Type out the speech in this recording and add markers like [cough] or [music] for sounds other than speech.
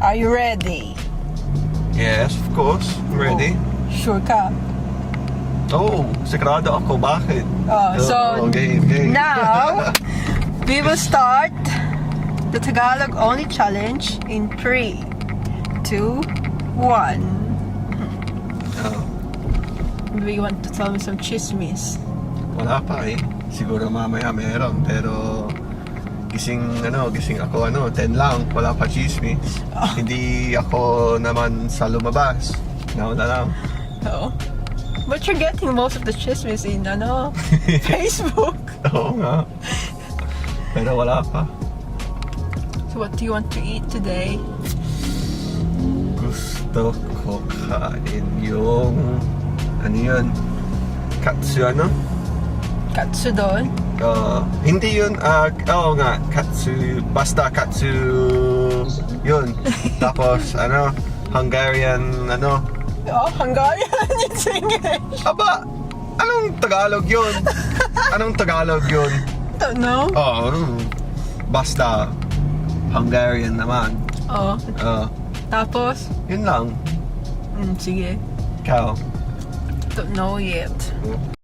Are you ready? Yes, of course. I'm ready. Sure ka? Oh, sigurado ako. Bakit? Oh, so game, game. now [laughs] we will start the Tagalog only challenge in three, two, one. Oh, Maybe you want to tell me some chismis. wala pa eh. Siguro mamaya meron. Pero gising ano, gising ako ano, 10 lang. Wala pa chismis. Hindi ako naman sa lumabas. Nauna lang. Oh. But you're getting most of the chismis in ano, [laughs] Facebook. Oo nga. Pero wala pa. So what do you want to eat today? Gusto ko kain yung ano yun? Katsu ano? Katsudon? Uh, hindi yun, ah, oo nga, katsu, basta katsu, yun. [laughs] Tapos, ano, Hungarian, ano, Oh, Hungarian [laughs] it's English. aba, anong Tagalog yun? Anong Tagalog yun? Don't know. Oo, oh, basta, Hungarian naman. Oh, Uh, tapos? yun lang. Mm, sige. Ikaw. Don't know yet.